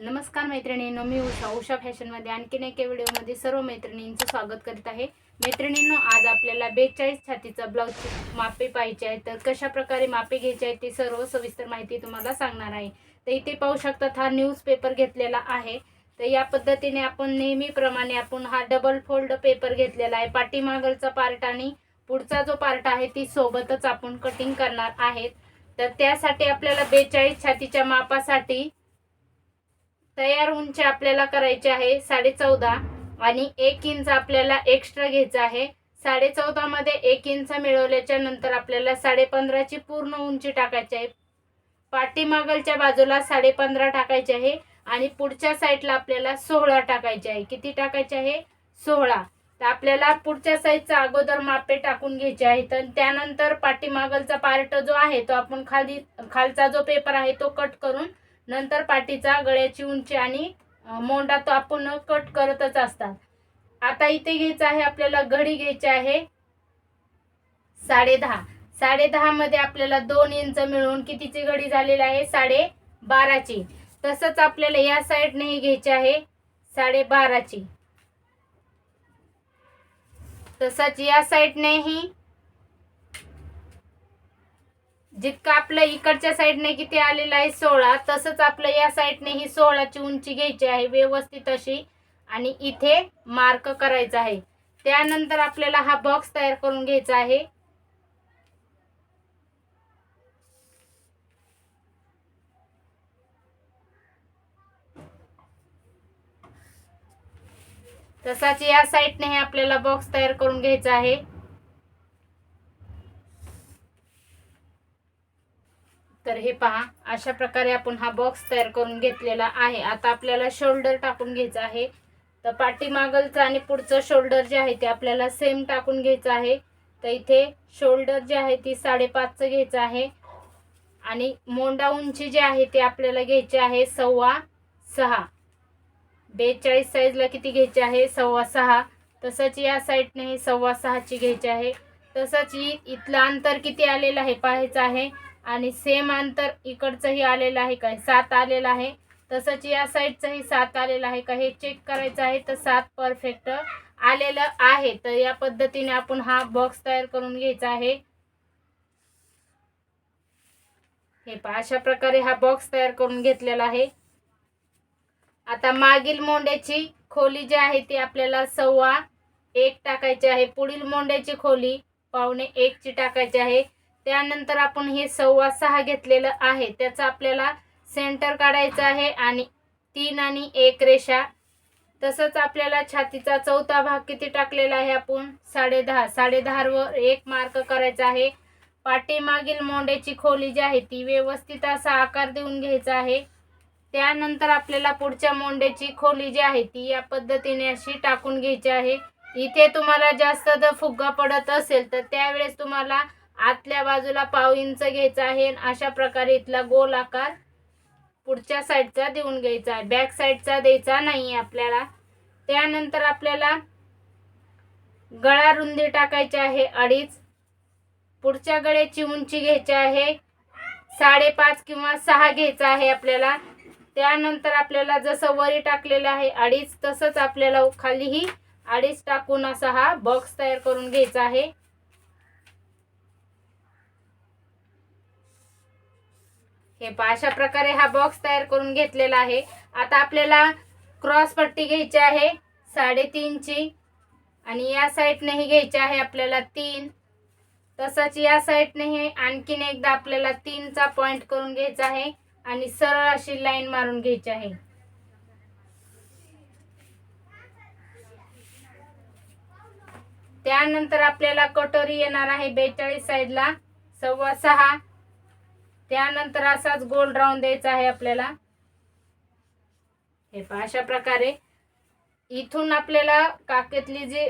नमस्कार मैत्रिणींनो मी उषा. उषा फॅशनमध्ये आणखीन एका व्हिडिओमध्ये सर्व मैत्रिणींचं स्वागत करीत आहे. मैत्रिणींनो आज आपल्याला बेचाळीस छातीचा ब्लाऊजची मापे पाहिजे आहे. तर कशा प्रकारे मापे घ्यायचे आहे ते सर्व सविस्तर माहिती तुम्हाला सांगणार आहे. तर इथे पाहू शकतात हा न्यूजपेपर घेतलेला आहे. तर या पद्धतीने आपण नेहमीप्रमाणे आपण हा डबल फोल्ड पेपर घेतलेला आहे. पाठीमागलचा पार्ट आणि पुढचा जो पार्ट आहे ती सोबतच आपण कटिंग करणार आहेत. तर त्यासाठी आपल्याला बेचाळीस छातीच्या मापासाठी तयार उंची आपल्याला करायची आहे साडे चौदा आणि एक इंच आपल्याला एक्स्ट्रा घ्यायचा आहे. साडे चौदामध्ये एक इंच मिळवल्याच्या नंतर आपल्याला साडे पंधराची पूर्ण उंची टाकायची आहे. पाठीमागलच्या बाजूला साडे पंधरा टाकायची आहे आणि पुढच्या साईडला आपल्याला सोळा टाकायचे आहे. किती टाकायचे आहे? सोळा. तर आपल्याला पुढच्या साईडचा अगोदर मापे टाकून घ्यायचे आहे तर त्यानंतर पाठीमागलचा पार्ट जो आहे तो आपण खाली खालचा जो पेपर आहे तो कट करून नंतर पाठीचा गळ्याची उंची आणि मोंडा तो आपण कट करतच असतात. आता इथे घ्यायचं आहे आपल्याला घडी घ्यायची आहे. साडे दहा साडे मध्ये आपल्याला दोन इंच मिळून कितीची घडी झालेली आहे? साडे बाराची तसंच आपल्याला या साईडनेही घ्यायची आहे साडे बाराची तसंच या साईडनेही जितकं आपलं इकडच्या साईडने किती आलेलं आहे सोळा तसंच आपलं या साईडने ही सोळाची उंची घ्यायची आहे व्यवस्थित अशी. आणि इथे मार्क करायचा आहे. त्यानंतर आपल्याला हा बॉक्स तयार करून घ्यायचा आहे. तसाच या साईडने हे आपल्याला बॉक्स तयार करून घ्यायचा आहे. तर हे पहा अशा प्रकारे आपण हा बॉक्स तयार करून घेतलेला आहे. आता आपल्याला शोल्डर टाकून घ्यायचं आहे. तर पाठीमागलचं आणि पुढचं शोल्डर जे आहे ते आपल्याला सेम टाकून घ्यायचं आहे. तर इथे शोल्डर जे आहे ती साडेपाचचं घ्यायचं आहे. आणि मोंडा उंची जी आहे ती आपल्याला घ्यायची आहे सव्वा सहा. बेचाळीस साईजला किती घ्यायची आहे? सव्वा सहा. तसंच या साईडने सव्वा सहाची घ्यायची आहे. तसंच इथलं अंतर किती आलेलं आहे पाहायचं आहे. आणि सेम अंतर इकडचंही आलेलं आहे काय सात आलेलं आहे. तसंच या साईडचंही सात आलेलं आहे का? हे चेक करायचं आहे तर सात परफेक्ट आलेलं आहे. तर या पद्धतीने आपण हा बॉक्स तयार करून घ्यायचा आहे. हे पहा अशा प्रकारे हा बॉक्स तयार करून घेतलेला आहे. आता मागील मोंड्याची खोली जी आहे ती आपल्याला सव्वा एक टाकायची आहे. पुढील मोंड्याची खोली पावणे एकची टाकायची आहे. त्यानंतर आपण हे सव्वा सहा घेतलेलं आहे. त्याचं आपल्याला सेंटर काढायचं आहे आणि तीन आणि एक रेषा. तसंच आपल्याला छातीचा चौथा भाग किती टाकलेला आहे आपण? साडे दहा. साडे दहावर एक मार्क करायचा आहे. पाठीमागील मोंड्याची खोली जी आहे ती व्यवस्थित असा आकार देऊन घ्यायचा आहे. त्यानंतर आपल्याला पुढच्या मोंड्याची खोली जी आहे ती या पद्धतीने अशी टाकून घ्यायची आहे. इथे तुम्हाला जास्त जर फुग्गा पडत असेल तर त्यावेळेस तुम्हाला आतल्या बाजूला पाव इंच घ्यायचा आहे अशा प्रकारे इथला गोल आकार पुढच्या साईडचा देऊन घ्यायचा आहे. बॅक साईडचा द्यायचा नाही आपल्याला. त्यानंतर आपल्याला गळा रुंदी टाकायची आहे अडीच. पुढच्या गळ्याची उंची घ्यायची आहे साडेपाच किंवा सहा घ्यायचा आहे आपल्याला. त्यानंतर आपल्याला जसं वरी टाकलेलं आहे अडीच तसंच आपल्याला खालीही अडीच टाकून असा हा बॉक्स तयार करून घ्यायचा आहे. हे पहा अशा प्रकारे हा बॉक्स तयार करून घेतलेला आहे. आता आपल्याला क्रॉस पट्टी घ्यायची आहे साडेतीनची आणि या साईडनेही घ्यायची आहे आपल्याला तीन. तसंच या साईडनेही आणखीन एकदा आपल्याला तीनचा पॉईंट करून घ्यायचा आहे. आणि सरळ अशी लाईन मारून घ्यायची आहे. त्यानंतर आपल्याला कटोरी येणार आहे बेचाळीस साईडला सव्वा सहा. त्यानंतर असाच गोल राऊंड द्यायचा आहे आपल्याला. हे पहा अशा प्रकारे. इथून आपल्याला काकेतली जी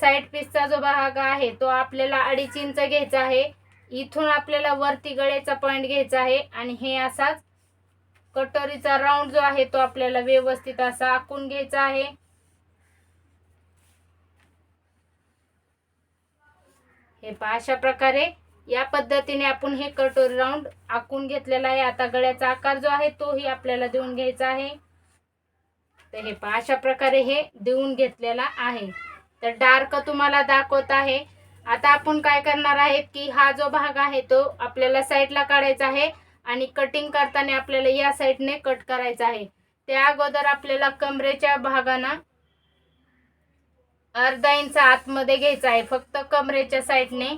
साईड पीसचा जो भाग आहे तो आपल्याला अडीच इंच घ्यायचा आहे. इथून आपल्याला वरती गळ्याचा पॉइंट घ्यायचा आहे. आणि हे असाच कटोरीचा राऊंड जो आहे तो आपल्याला व्यवस्थित असा आखून घ्यायचा आहे. हे पहा अशा प्रकारे. या पद्धतीने आपण हे कटोरी राऊंड आखून घेतलेला आहे. आता गळ्याचा आकार जो आहे तोही आपल्याला देऊन घ्यायचा आहे. तर हे पहा अशा प्रकारे हे देऊन घेतलेला आहे. तर डार्क तुम्हाला दाखवत आहे. आता आपण काय करणार आहेत की हा जो भाग आहे तो आपल्याला साईडला काढायचा आहे आणि कटिंग करताना आपल्याला या साईडने कट करायचा आहे. त्या अगोदर आपल्याला कमरेच्या भागाना अर्धा इंच आतमध्ये घ्यायचा आहे. फक्त कमरेच्या साईडने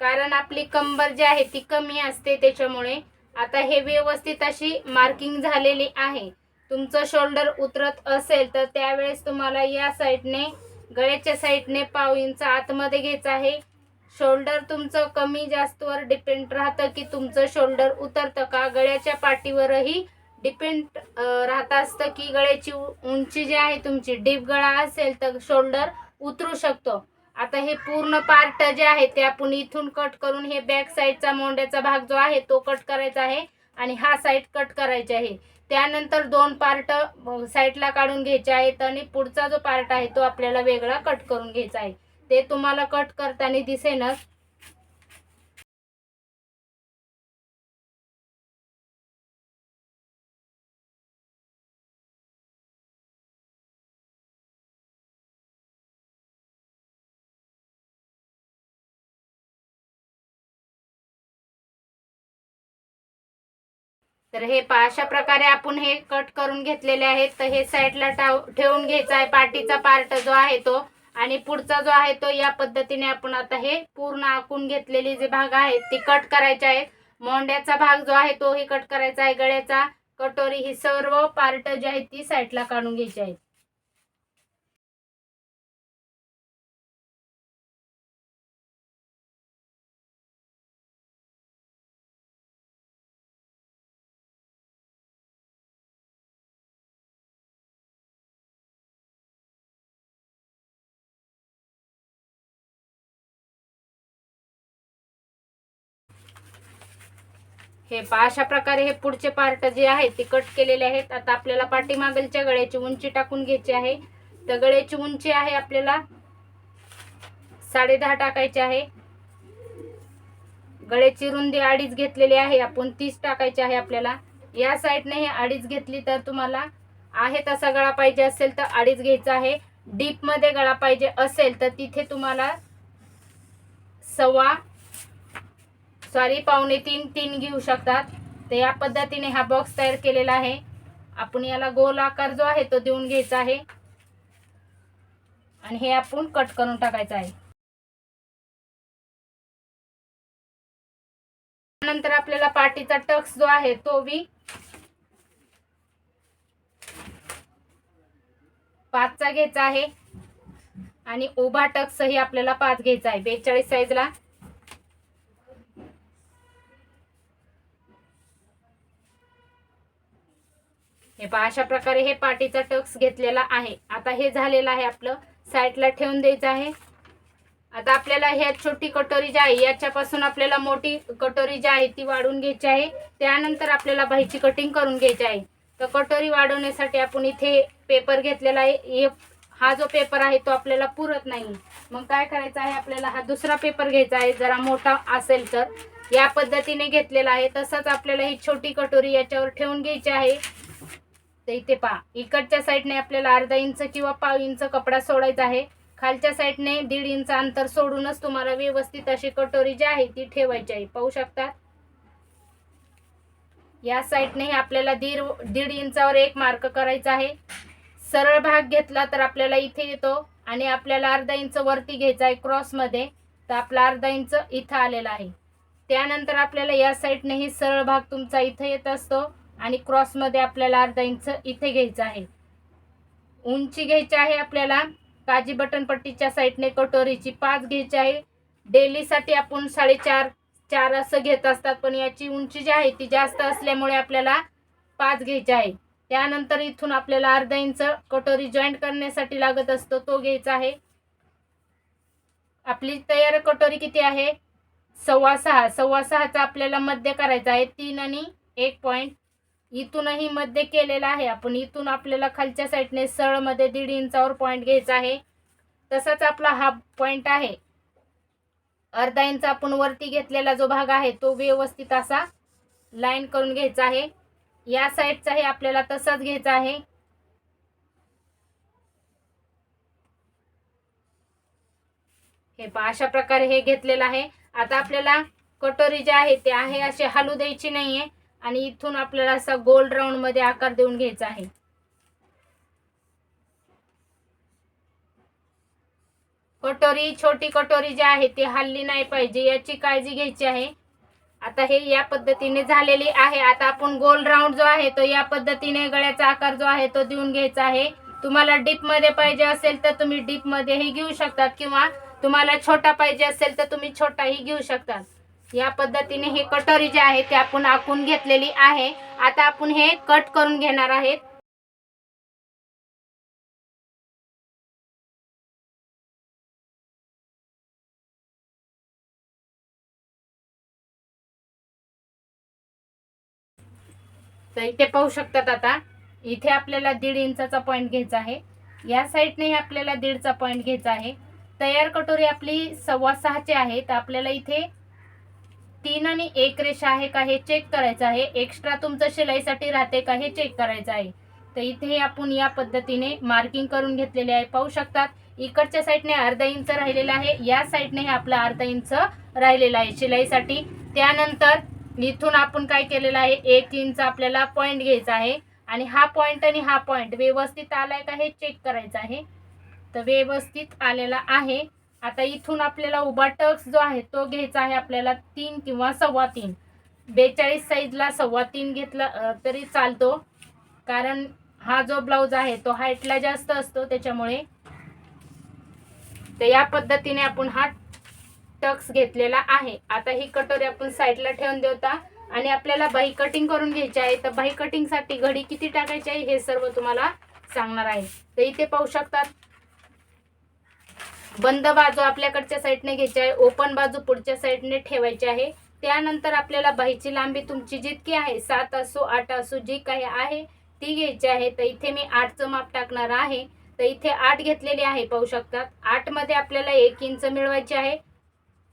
कारण आपली कंबर जी आहे ती कमी असते त्याच्यामुळे आता हे व्यवस्थित अशी मार्किंग झालेली आहे. तुमचं शोल्डर उतरत असेल तर त्यावेळेस तुम्हाला या साईडने गळ्याच्या साईडने पाव इंच आतमध्ये घ्यायचं आहे. शोल्डर तुमचं कमी जास्तवर डिपेंड राहतं की तुमचं शोल्डर उतरतं का? गळ्याच्या पाठीवरही डिपेंड राहत असतं की गळ्याची उ- उंची जी आहे तुमची डीप गळा असेल तर शोल्डर उतरू शकतो. आता हे पूर्ण पार्ट जे आहे ते आपण इथून कट करून हे बॅक साईडचा मोंड्याचा भाग जो आहे तो कट करायचा आहे आणि हा साईड कट करायचे आहे. त्यानंतर दोन पार्ट साईडला काढून घ्यायचे आहेत आणि पुढचा जो पार्ट आहे तो आपल्याला वेगळा कट करून घ्यायचा आहे. ते तुम्हाला कट करताना दिसेनच. तर हे पा अशा प्रकारे आपण हे कट करून घेतलेले आहेत. तर हे साईडला टाव ठेवून घ्यायचा आहे. पाठीचा पार्ट जो आहे तो आणि पुढचा जो आहे तो या पद्धतीने आपण आता हे पूर्ण आखून घेतलेले जे भाग आहेत ते कट करायचे आहेत. मोंड्याचा भाग जो आहे तोही कट करायचा आहे. गळ्याचा कटोरी ही सर्व पार्ट जी आहेत ती साईडला काढून घ्यायची आहेत. हे पहा अशा प्रकारे हे पुढचे पार्ट जे आहेत ते कट केलेले आहेत. आता आपल्याला पाठीमागलच्या गळ्याची उंची टाकून घ्यायची आहे. तर गळ्याची उंची आहे आपल्याला साडे दहा टाकायची आहे. गळ्याची रुंदी अडीच घेतलेली आहे आपण तीस टाकायची आहे आपल्याला. या साईडने हे अडीच घेतली तर तुम्हाला आहे तसा गळा पाहिजे असेल तर अडीच घ्यायचा आहे. डीपमध्ये गळा पाहिजे असेल तर तिथे तुम्हाला सव्वा सॉरी पावणे तीन तीन घेऊ शकतात. तर या पद्धतीने हा बॉक्स तयार केलेला आहे. आपण याला गोल आकार जो आहे तो देऊन घ्यायचा आहे. आणि हे आपण कट करून टाकायचं आहे. नंतर आपल्याला पाठीचा टक्स जो आहे तो बी पाचचा घ्यायचा आहे. आणि उभा टक्सही आपल्याला पाच घ्यायचा आहे. बेचाळीस साईजला हे पहा अशा प्रकारे हे पाटीचा टक्स घेतलेला आहे. आता हे झालेलं आहे आपलं साईडला ठेवून द्यायचं आहे. आता आपल्याला ह्या छोटी कटोरी जी आहे याच्यापासून आपल्याला मोठी कटोरी जी आहे ती वाढवून घ्यायची आहे. त्यानंतर आपल्याला बाईची कटिंग करून घ्यायची आहे. तर कटोरी वाढवण्यासाठी आपण इथे पेपर घेतलेला आहे. हे हा जो पेपर आहे तो आपल्याला पुरत नाही. मग काय करायचं आहे आपल्याला हा दुसरा पेपर घ्यायचा आहे. जरा मोठा असेल तर. या पद्धतीने घेतलेला आहे. तसंच आपल्याला ही छोटी कटोरी याच्यावर ठेवून घ्यायची आहे. तर इथे पहा. इकडच्या साईडने आपल्याला अर्धा इंच किंवा पाव इंच कपडा सोडायचा आहे. खालच्या साईडने दीड इंच अंतर सोडूनच तुम्हाला व्यवस्थित अशी कटोरी जी आहे ती ठेवायची आहे. पाहू शकतात या साईडने आपल्याला दीड दीड इंचावर एक मार्क करायचा आहे. सरळ भाग घेतला तर आपल्याला इथे येतो आणि आपल्याला अर्धा इंच वरती घ्यायचा आहे क्रॉसमध्ये तर आपला अर्धा इंच इथं आलेला आहे. त्यानंतर आपल्याला या साईडनेही सरळ भाग तुमचा इथं येत असतो. आणि क्रॉसमध्ये आपल्याला अर्धा इंच इथे घ्यायचं आहे. उंची घ्यायची आहे आपल्याला काजी बटन पट्टीच्या साईडने कटोरीची पाच घ्यायची आहे. डेलीसाठी आपण साडेचार चार असं घेत असतात पण याची उंची जी आहे ती जास्त असल्यामुळे आपल्याला पाच घ्यायची आहे. त्यानंतर इथून आपल्याला अर्धा इंच कटोरी जॉईंट करण्यासाठी लागत असतो तो घ्यायचा आहे. आपली तयार कटोरी किती आहे? सव्वा सहा. सव्वा सहाचा आपल्याला मध्य करायचा आहे तीन आणि एक पॉईंट इथूनही मध्य केलेला आहे. आपण इथून आपल्याला खालच्या साईडने सळमध्ये दीड इंचावर पॉईंट घ्यायचा आहे. तसाच आपला हा पॉईंट आहे. अर्धा इंच आपण वरती घेतलेला जो भाग आहे तो व्यवस्थित असा लाईन करून घ्यायचा आहे. या साईडचाही आपल्याला तसाच घ्यायचा आहे. हे पहा अशा प्रकारे हे घेतलेलं आहे. आता आपल्याला कटोरी जी आहे ते आहे अशी हलू द्यायची नाहीये. आणि इथून आपल्याला असा गोल राऊंडमध्ये आकार देऊन घ्यायचा आहे. कटोरी छोटी कटोरी जी आहे ती हल्ली नाही पाहिजे याची काळजी घ्यायची आहे. आता हे या पद्धतीने झालेली आहे. आता आपण गोल राऊंड जो आहे तो या पद्धतीने गळ्याचा आकार जो आहे तो देऊन घ्यायचा आहे. तुम्हाला डीपमध्ये पाहिजे असेल तर तुम्ही डीप मध्येही घेऊ शकतात किंवा तुम्हाला छोटा पाहिजे असेल तर तुम्ही छोटाही घेऊ शकतात. या पद्धतीने हे कटोरी जे आहे ते आपण आखून घेतलेली आहे. आता आपण हे कट करून घेणार आहेत. तर इथे पाहू शकतात आता इथे आपल्याला दीड इंचाचा पॉईंट घ्यायचा आहे. या साईडने आपल्याला दीडचा पॉईंट घ्यायचा आहे. तयार कटोरी आपली सव्वा सहाची आहे तर आपल्याला इथे तीन आणि एक रेषा आहे का हे चेक करायचं आहे. एक्स्ट्रा तुमचं शिलाईसाठी राहते का हे चेक करायचं आहे. तर इथे आपण या पद्धतीने मार्किंग करून घेतलेले आहे. पाहू शकतात इकडच्या साईडने अर्धा इंच राहिलेला आहे. या साईडने हे आपलं अर्धा इंच राहिलेला आहे शिलाईसाठी. त्यानंतर इथून आपण काय केलेलं आहे एक इंच आपल्याला पॉईंट घ्यायचा आहे. आणि हा पॉईंट आणि हा पॉईंट व्यवस्थित आलाय का हे चेक करायचं आहे. तर व्यवस्थित आलेला आहे. आता इथून आपल्याला उभा टक्स जो आहे तो घ्यायचा आहे आपल्याला तीन किंवा सव्वा तीन. बेचाळीस साईजला सव्वा तीन घेतला तरी चालतो. कारण हा जो ब्लाऊज आहे तो हाईटला जास्त असतो त्याच्यामुळे तर या पद्धतीने आपण हा टक्स घेतलेला आहे. आता ही कटोरी आपण साईडला ठेवून देवता आणि आपल्याला बाही कटिंग करून घ्यायची आहे. तर बाही कटिंगसाठी घडी किती टाकायची आहे हे सर्व तुम्हाला सांगणार आहे. तर इथे पाहू शकतात. बंद बाजू आपल्याकडच्या साईडने घ्यायची आहे ओपन बाजू पुढच्या साईडने ठेवायची आहे. त्यानंतर आपल्याला बाहीची लांबी तुमची जितकी आहे सात असो आठ असो जी काही आहे ती घ्यायची आहे. तर इथे मी आठचं माप टाकणार आहे. तर इथे आठ घेतलेली आहे पाहू शकतात. आठमध्ये आपल्याला एक इंच मिळवायची आहे.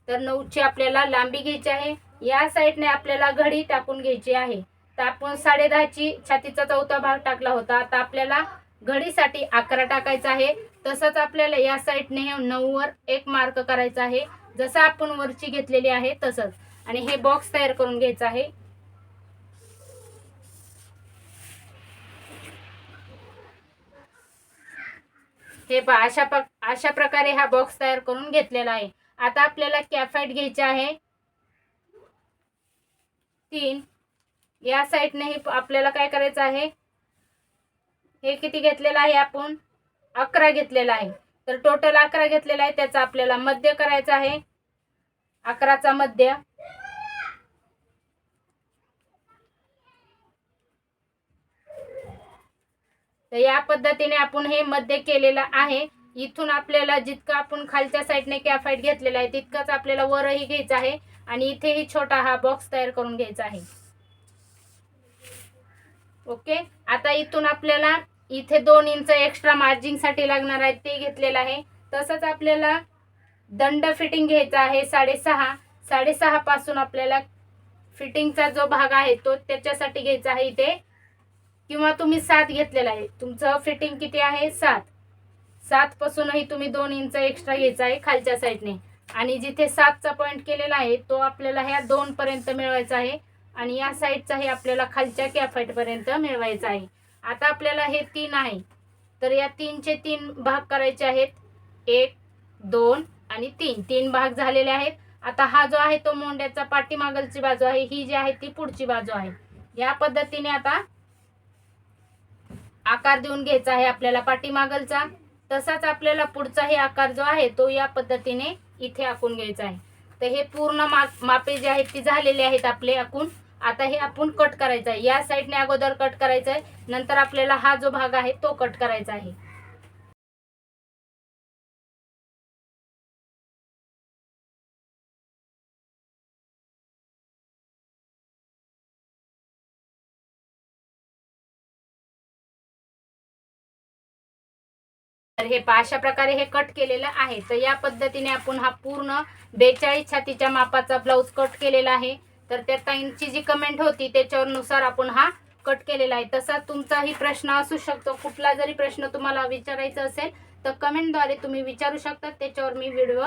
तर नऊची आपल्याला लांबी घ्यायची आहे. या साईडने आपल्याला घडी टाकून घ्यायची आहे. तर आपण साडे दहाची छातीचा चौथा भाग टाकला होता. आता आपल्याला घडीसाठी अकरा टाकायचा आहे. तसंच आपल्याला या साईडने हे नऊवर एक मार्क करायचा आहे. जसं आपण वरची घेतलेली आहे तसंच. आणि हे बॉक्स तयार करून घ्यायचं आहे. हे पहा अशा प्रक अशा प्रकारे हा बॉक्स तयार करून घेतलेला आहे. आता आपल्याला कॅफाईट घ्यायचे आहे. तीन. या साईडने हे आपल्याला काय करायचं आहे? हे किती घेतलेलं आहे आपण? अकरा घेतलेला आहे. तर टोटल अकरा घेतलेला आहे. त्याचा आपल्याला मध्य करायचा आहे. अकराचा मध्य. तर या पद्धतीने आपण हे मध्य केलेलं आहे. इथून आपल्याला जितकं आपण खालच्या साईडने कॅफाईट घेतलेला आहे तितकंच आपल्याला वरही घ्यायचं आहे आणि इथेही छोटा हा बॉक्स तयार करून घ्यायचा आहे. ओके आता इथून आपल्याला इथे दोन इंच एक्स्ट्रा मार्जिंगसाठी लागणार आहे ते घेतलेलं आहे. तसंच आपल्याला दंड फिटिंग घ्यायचा आहे साडेसहा. साडेसहा पासून आपल्याला फिटिंगचा जो भाग आहे तो त्याच्यासाठी घ्यायचा आहे इथे. किंवा तुम्ही सात घेतलेला आहे. तुमचं फिटिंग किती आहे? सात. सात पासूनही तुम्ही दोन इंच एक्स्ट्रा घ्यायचा आहे खालच्या साईडने आणि जिथे सातचा पॉईंट केलेला आहे तो आपल्याला ह्या दोन पर्यंत मिळवायचा आहे. आणि या साईडचाही आपल्याला खालच्या कॅफेटपर्यंत मिळवायचा आहे. आता आपल्याला हे तीन आहे. तर या तीनचे तीन भाग करायचे आहेत. एक दोन आणि तीन. तीन भाग झालेले आहेत. आता हा जो आहे तो मोंड्याचा पाठीमागलची बाजू आहे. ही जी आहे ती पुढची बाजू आहे. या पद्धतीने आता आकार देऊन घ्यायचा आहे आपल्याला पाठीमागलचा. तसाच आपल्याला पुढचाही आकार जो आहे तो या पद्धतीने इथे आखून घ्यायचा आहे. तर हे पूर्ण मा मापे जे आहेत ती झालेले आहेत आपले आखून. आता हे आपण कट करायचं आहे. या साईडने अगोदर कट करायचं आहे नंतर आपल्याला हा जो भाग आहे तो कट करायचा आहे. तर हे अशा प्रकारे हे कट केलेलं आहे. तर या पद्धतीने आपण हा पूर्ण बेचाळीस छातीच्या मापाचा ब्लाऊज कट केलेला आहे. तर त्या ताईंची जी कमेंट होती त्याच्यानुसार आपण हा कट केलेला आहे. तसा तुमचाही प्रश्न असू शकतो. कुठला जरी प्रश्न तुम्हाला विचारायचा असेल तर कमेंटद्वारे तुम्ही विचारू शकता. त्याच्यावर मी व्हिडिओ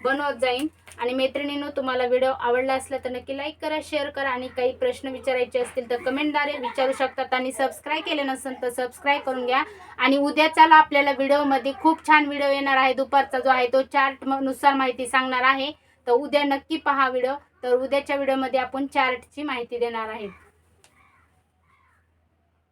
बनवत जाईन. आणि मैत्रिणींनो तुम्हाला व्हिडिओ आवडला असला तर नक्की लाईक करा शेअर करा. आणि काही प्रश्न विचारायचे असतील तर कमेंटद्वारे विचारू शकतात. आणि सबस्क्राईब केले नसेल तर सबस्क्राईब करून घ्या. आणि उद्याच्याला आपल्याला व्हिडिओमध्ये खूप छान व्हिडिओ येणार आहे. दुपारचा जो आहे तो चार्टनुसार माहिती सांगणार आहे. तर उद्या नक्की पहा व्हिडिओ तर उद्याच्या व्हिडिओमध्ये आपण चार्टची माहिती देणार आहे.